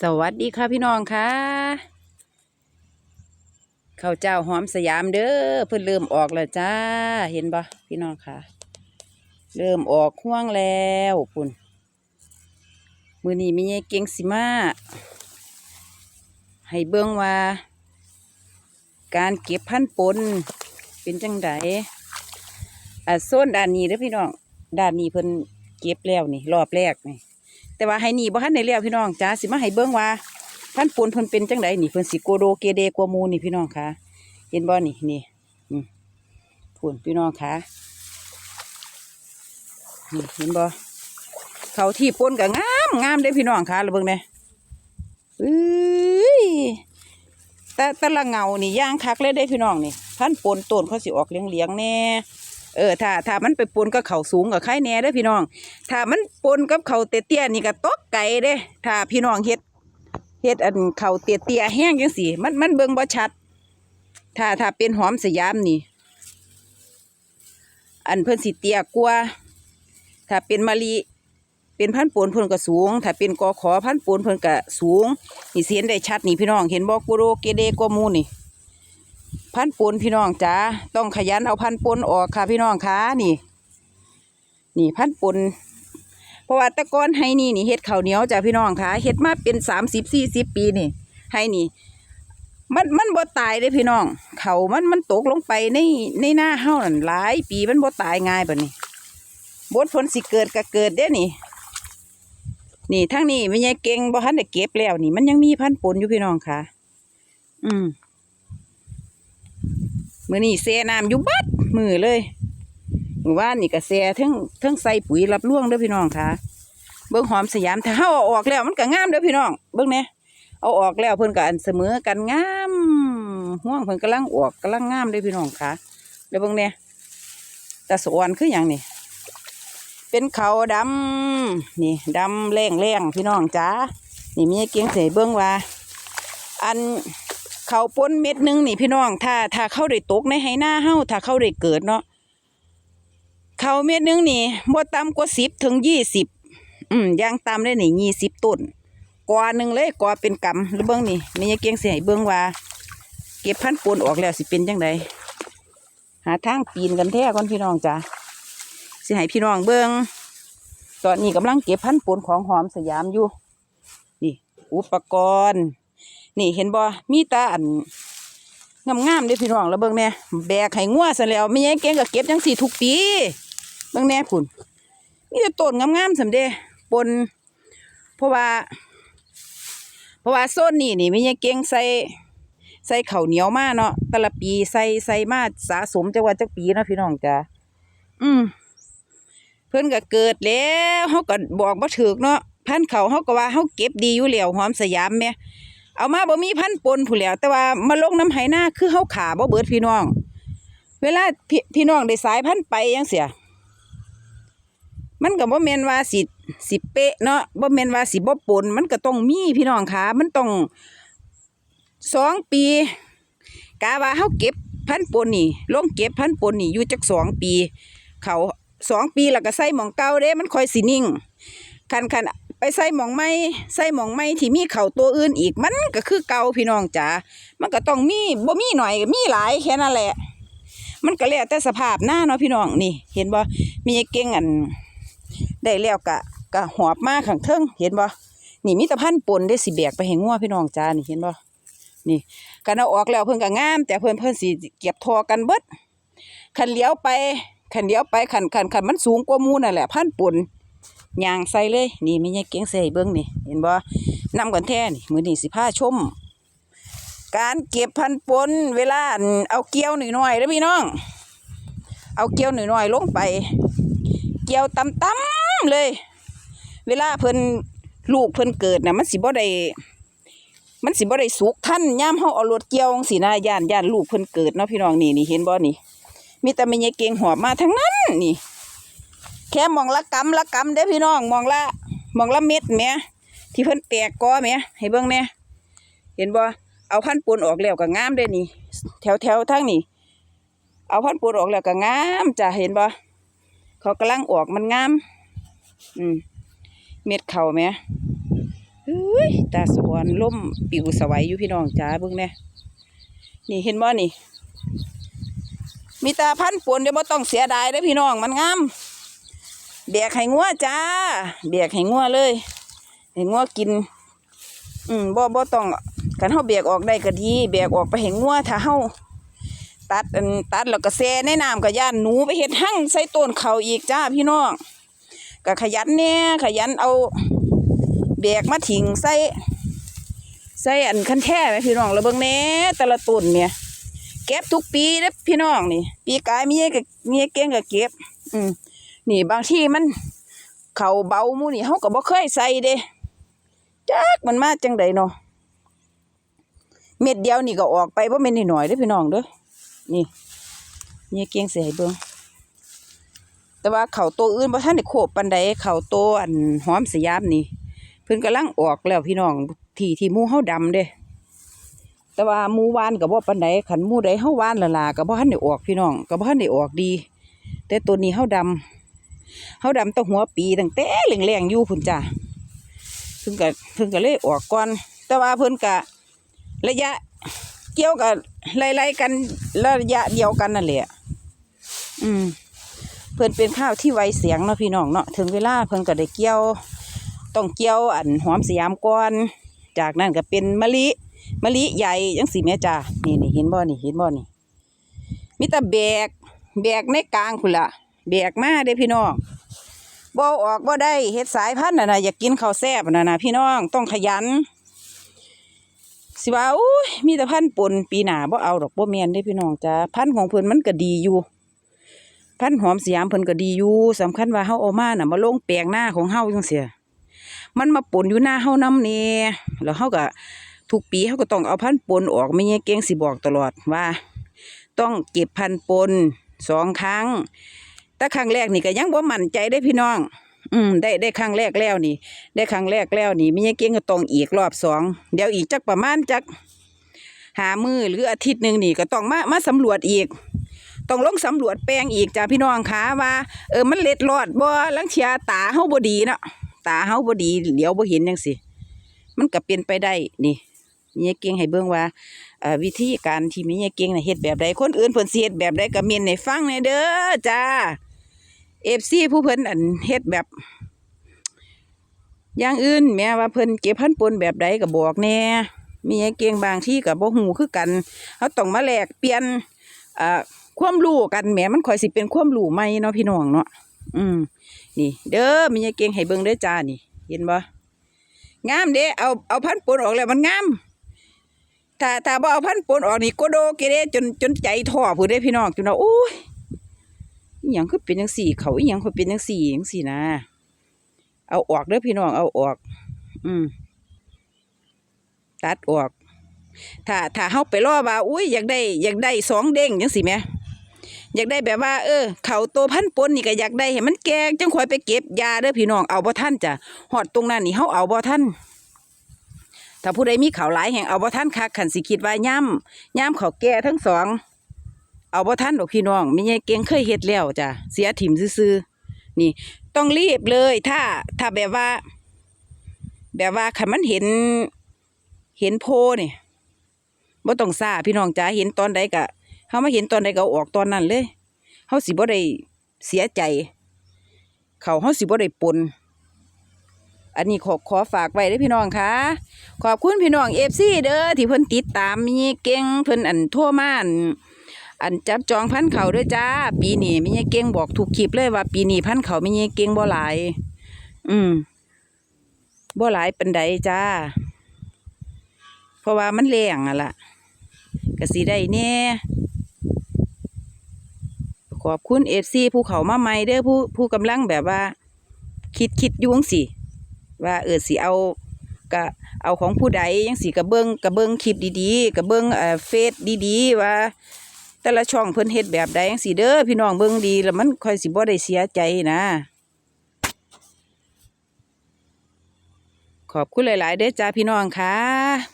สวัสดีค่ะพี่น้องค่ะข้าวเจ้าหอมสยามเด้อเพิ่นเริ่มออกแล้วจ้า เห็นปะพี่น้องค่ะ เริ่มออกห่วงแล้วปุ่นมือนี้มีไงเก่งสิมาให้เบิ่งว่า การเก็บพันปนเป็นจังไดอะโซนด้านนี้เด้อพี่น้องด้านนี้เพิ่นเก็บแล้วนี่ รอบแรกนี่ แต่ว่าให้หนีบ่ทันได้แล้วพี่น้องจ้าสิมาให้เบิ่งว่าพันธุ์ปนเพิ่นเป็นจังไดนี่เพิ่นสิโกโดเกเดกว่าหมูนี่พี่น้องค่ะ เห็นบ่นี่นี่อืมพูนพี่น้องค่ะนี่เห็นบ่เขาที่ปนก็งามงามเด้พี่น้องค่ะระเบิ่งแหน่เอ้ยแต่แต่ละเงานี่ย่างคักเลยเด้พี่น้องนี่พันปนต้นเขาสิออกเลี้ยงๆแน่ เออถ้าถ้ามันไปปนกับเขาสูงกับไข่แหน่เด้อพี่น้อง ถ้ามันปนกับเขาเตี้ยๆนี่ก็ตกไก่เด้ถ้าพี่น้องเฮ็ดเฮ็ดอันเขาเตี้ยๆแห้งจังซี่มันมันเบิ่งบ่ชัด ถ้าถ้าเป็นหอมสยามนี่ อันเพิ่นสิเตี้ยกว่าถ้าเป็นมะลิเป็นพันธุ์ปนเพิ่นก็สูง ถ้าเป็นกอขอพันธุ์ปนเพิ่นก็สูง นี่เสิเห็นได้ชัดนี่พี่น้อง เห็นบ่กุโรเกเดกว่าหมูนี่ พันธุ์ปนพี่น้องจ้าต้องขยันเอาพันธุ์ปนออกค่ะพี่น้องคะนี่ นี่พันธุ์ปนเพราะว่าตะกอนให้นี่นี่เฮ็ดข้าวเหนียวจ้ะพี่น้องคะเฮ็ดมาเป็นสามสิบสี่สิบปีนี่ ให้นี่มันมันบ่ตายเด้พี่น้อง เขามันมันตกลงไปในในหน้าเฮานั่นหลายปีมันบ่ตายง่ายบัดนี้บดผลสิเกิดก็เกิดเด้นี่ นี่ทั้งนี้ไม่ใช่เก่งบ่ทันได้เก็บแล้วนี่ มันยังมีพันธุ์ปนอยู่พี่น้องค่ะ อืม มื้อนี้แซ่น้ำอยู่บัดมือเลยหมื้อวานนี่ก็แซ่ทั้งทั้งใส่ปุ๋ยรับล่วงเด้อพี่น้องค่ะ เบิ่งหอมสยามถ้าเอาออกแล้วมันก็งามเด้อพี่น้อง เบิ่งแหน่เอาออกแล้วเพิ่นก็อันเสมอกันงามห่วงเพิ่นกำลังออกกำลังงามเด้อพี่น้องค่ะเดี๋ยวเบิ่งแหน่ตาสวนคือหยังนี่เป็นเขาดำนี่ดำแรงแรงพี่น้องจ้านี่มีเกียงเสยเบิ่งว่า อัน เขาป้นเม็ดหนึงนี่พี่น้อง ถ้าถ้าเข้าได้ตกในไหหน้าเฮาถ้าเข้าได้เกิดเนาะเขาเม็ดหนึงนี่บ่ต่ำกว่าสิบถึงยี่สิบอืมย่างตามได้นี่ยี่สิบต้นกว่าหนึ่งเลยกว่าเป็นกำแล้วเบิ้งนี่มีเกียงเสียเบิ้องว่า เก็บพันปูนออกแล้วสิเป็นจังไดหาทางปีนกันแท้ก่อนพี่น้องจ้ะสิให้พี่น้องเบิ้องตอนนี้กำลังเก็บพันปูนของหอมสยามอยู่นี่ อุปกรณ์ นี่เห็นบ่มีตาอันงามๆเด้พี่น้องแล้วเบิ้งแน่แบกให้งัวซะแล้วไมีเกียงก็เก็บจังสี่ทุกปีเบิ้งแน่พุ่นมีแต่ต้นงามๆสำเดปนเพราะว่า เพราะว่าโซนนี้นี่ไม่ใช่เก่งใส่ใส่ข้าวเหนียวมาเนาะแต่ละปีใส่ใส่มาสะสมจังว่าจักปีเนาะพี่น้องจ้ะอืมเพิ่นก็เกิดแล้วเฮาก็บอกบ่ถูกเนาะพันเขาเฮาก็ว่าเฮาเก็บดีอยู่แล้วหอมสยามแม่ เอามาบ่มีพันปนผู้แล้วแต่ว่ามาลงน้ำไหหน้าคือเฮาขาบ่เบิดพี่น้อง เวลาพี่พี่น้องได้สายพันไปจังเสีย มันก็บ่แม่นว่าสิสิเป๊ะเนาะบ่แม่นว่าสิบ่ปนมันก็ต้องมีพี่น้องค่ะมันต้องสองปีกะว่าเฮาเก็บพันปนนี่ลงเก็บพันปนนี่อยู่จักสองปี เขาสองปีแล้วก็ใส่หมองเก่าเด้ มันคอยสินิ่งคันคัน ไปใส่หมองใหม่ใส่หมองใหม่ที่มีเข่าตัวอื่นอีกมันก็คือเก่าพี่น้องจ๋ามันก็ต้องมีบ่มีหน่อยมีหลายแค่นั้นแหละ มันก็แล้วแต่สภาพหน้าเนาะพี่น้องนี่ เห็นบ่มีเก่งอัน ได้แล้วกะกะหอบมาข้างเทิงเห็นบ่นี่มีตะพันปนได้สิแบกไปให้งัวพี่น้องจ้านี่เห็นบ่นี่กันเอาออกแล้วเพิ่นก็งาม แต่เพิ่นเพิ่นสิเก็บทอกันเบิดคันเลี้ยวไปคันเลี้ยวไปคันคันคันมันสูงกว่ามูนั่นแหละพันปน ย่างใส่เลย นี่มีไงเก่งใส่เบิ่งนี่ เห็นบ่นำกันแท้นี่มือนี้สิพาชม การเก็บพันปนเวลาเอาเกี่ยวหน่อยๆเด้อพี่น้อง เอาเกี่ยวหน่อยๆลงไป เกี่ยวตำตำๆเลย เวลาเพิ่นลูกเพิ่นเกิดน่ะมันสิบ่ได้มันสิบ่ได้สุกทันย่ามเฮาเอารถเกี่ยวจังซี่นะย่านย่านลูกเพิ่นเกิดเนาะพี่น้องนี่นี่เห็นบ่นี่มีแต่แม่ยายเก่งหอบมาทั้งนั้นนี่ แค่มองละกำละกำเด้พี่น้องมองละมองละเม็ดแหมที่เพิ่นแตกกอแหมให้เบิ่งแหน่เห็นบ่เอาพันปูนออกแล้วก็งามเด้นี่ แถวแถวๆทางนี่เอาพันปูนออกแล้วก็งามจ้ะเห็นบ่เขากำลังออกมันงาม อืมเม็ดเข่าไหมเฮ้ยตาสวนล่มปิวสวัยอยู่พี่น้องจ้าเบิ่งแน่นี่เห็นบ่นี่ มีตาพันปวนเดี๋ยวบ่ต้องเสียดายเด้พี่น้องมันงาม แบกให้งัวจ้าแบกให้งัวเลยให้งัวกิน อืมบ่บ่ต้องกันเฮาแบกออกได้ก็ดีแบกออกไปให้งัวถ้าเฮาตัดอันตัดแล้วก็แช่ในน้ำก็ย่านหนูไปเฮ็ดหั่งใส่ต้นเขาอีกจ้าพี่น้องก็ขยันแน่ขยันเอาแบกมาถิงใส่ใส่อันคันแท้ไหมพี่น้องแล้วเบิ่งแน่แต่ละต้นเนี่ยเก็บทุกปีเด้พี่น้องนี่ ปีกายมีเงก็มีเก่งก็เก็บ อืม นี่บางที่มันเขาเบามูนี่เฮาก็บ่เคยใส่เด้จักมันมาจังไดเนาะเม็ดเดียวนี่ก็ออกไปบ่แม่นน้อยเด้อพี่น้องเด้อนี่เนี่ยเก่งเสิให้เบิ่งแต่ว่าเขาตัวอื่นบ่ทันได้โคบปานใดเขาตัวอันหอมสยามนี่เพิ่นกำลังออกแล้วพี่น้องที่ที่หมู่เฮาดำเด้แต่ว่าหมู่วานก็บ่ปานใดขันหมู่ใดเฮาวานละลาก็บ่ทันได้ออกพี่น้องก็บ่ทันได้ออกดี แต่ตัวนี้เฮาดำ เฮาดำตั้งหัวปีตั้งแต่แรงๆอยู่พุ่นจ้ะเพิ่นก็เพิ่นก็เลยออกก่อน แต่ว่าเพิ่นก็ระยะเกี่ยวกับไล่ๆกันระยะเดียวกันนั่นแหละอืมเพิ่นเป็นข้าวที่ไวเสียงเนาะพี่น้องเนาะถึงเวลาเพิ่นก็ได้เกี่ยวต้องเกี่ยวอันหอมสยามก่อน จากนั้นก็เป็นมะลิมะลิใหญ่ยังสีแม่จ้านี่นี่เห็นบ่นี่เห็นบ่นี่มีแต่แบกแบกในกลางพุ่นละ แบกมาเด้พี่น้องบ่ออกบ่ได้เฮ็ดสายพันธุ์น่ะนะอยากกินข้าวแซ่บน่ะนะพี่น้องต้องขยัน สิว่าอุ้ยมีแต่พันธุ์ปนปีหน้าบ่เอาดอกบ่แม่นเด้พี่น้องจ้าพันธุ์ของเพิ่นมันก็ดีอยู่ พันธุ์หอมสยามเพิ่นก็ดีอยู่สำคัญว่าเฮาเอามาน่ะมาลงแปลงหน้าของเฮาจังซี่มันมาปนอยู่หน้าเฮานำแน่แล้วเฮาก็ทุกปีเขาก็ต้องเอาพันธุ์ปนออกไม่เงี้ยเก่งสิบอกตลอดว่า ต้องเก็บพันธุ์ปนสองครั้ง แต่ครั้งแรกนี่ก็ยังบ่มั่นใจได้พี่น้อง อืมได้ได้ครั้งแรกแล้วนี่ ได้ครั้งแรกแล้วนี่ไม่เงี้ยเก่งก็ต้องอีกรอบสองเดี๋ยวอีกจักประมาณจักหามือหรืออาทิตย์หนึ่งนี่ก็ต้องมามาสำรวจอีก ต้องลงสำรวจแปลงอีกจ้าพี่น้องคะว่า เออมันเล็ดรอดบ่ลังเทียตาเฮาบ่ดีเนาะตาเฮาบ่ดีเดี๋ยวบ่เห็นจังสิมันก็เป็นไปได้นี่ มีเก่งให้เบิ่งว่าวิธีการที่มีเก่งน่ะเฮ็ดแบบใดคนอื่นเพิ่นสิเฮ็ดแบบใดก็เมียนให้ฟังแหน่เด้อจ้า FC ผู้เพิ่นอันเฮ็ดแบบ อย่างอื่น แม้ว่าเพิ่นเก็บพันปนแบบใดก็บอกแน่มีเก่งบางที่ก็บ่ฮู้คือกันเฮาต้องมาแลกเปลี่ยนอ่อความรู้กันแหมมันค่อยสิเป็นความรู้ใหม่เนาะพี่น้องเนาะอืมนี่ เด้อมีเก่งให้เบิ่งเด้อจ้านี่ เห็นบ่งามเด้เอาเอาพันปนออกแล้วมันงาม ถ้าถ้าบ่เอาพันปนออกนี่โกโดเกเรจนจนใจท้อผู้เด้พี่น้องจนว่าโอ้ยอีหยังคือเป็นจังซี่ เขาอีหยังคือเป็นจังซี่จังซี่นะเอาออกเด้อพี่น้องเอาออก อืมตัดออก ถ้าถ้าเฮาไปรอว่าอุ้ยอยากได้อยากได้สองเด้งจังซี่แหมอยากได้แบบว่า เออ เขาโตพันปนนี่ก็อยากได้ให้มันแก่จังคอยไปเก็บยาเด้อพี่น้องเอาบ่ทันจ้ะฮอดตรงนั้นนี่เฮาเอาบ่ทัน ถ้าผู้ใดมีข่าวหลายแห่งเอาบ่ท่านคักขันสิคิดว่าย่ำย่ำเขาแก่ทั้งสอง เอาบ่ท่านดอกพี่น้องไม่ใช่เก่งเคยเฮ็ดแล้วจ้ะเสียถิ่มซื่อๆนี่ ต้องรีบเลย ถ้าถ้าแบบว่า แบบว่าคันมันเห็น เห็นโพนี่บ่ต้องซ่าพี่น้องจ้าเห็นตอนใดก็เฮามาเห็นตอนใดก็เอาออกตอนนั้นเลยเฮาสิบ่ได้เสียใจ เขาเฮาสิบ่ได้ปน อันนี้ขอขอฝากไว้ด้พี่น้องค่ะ ขอบคุณพี่น้องเอฟซีเด้อที่เพิ่นติดตามมีเก่งเพิ่นอันทั่วม่านอันจับจองพันเขาด้วยจ้า ปีนี้มีเก่งบอกถูกคลิปเลยว่า ปีนี้พันเขามีเก่งบ่หลาย อืมบ่หลายเปานใดจ้า เพราะว่ามันแรงอะล่ะก็สิได้แน่ขอบคุณเอฟซีผู้เขามาใหม่เด้อผู้ผู้กำลังแบบว่า คิดคิดยุ่งสิ ว่าเออสิเอากะเอาของผู้ใดยังสิกระเบิงกระเบิงคลิปดีๆกระเบิงเอ่อเฟซดีๆ ว่า แต่ละช่องเพิ่นเฮ็ดแบบใดยังสิเด้อพี่น้องเบิ่งดีแล้วมันค่อยสิบ่ได้เสียใจนะ ขอบคุณหลาย ๆ เด้อจ้าพี่น้องค่ะ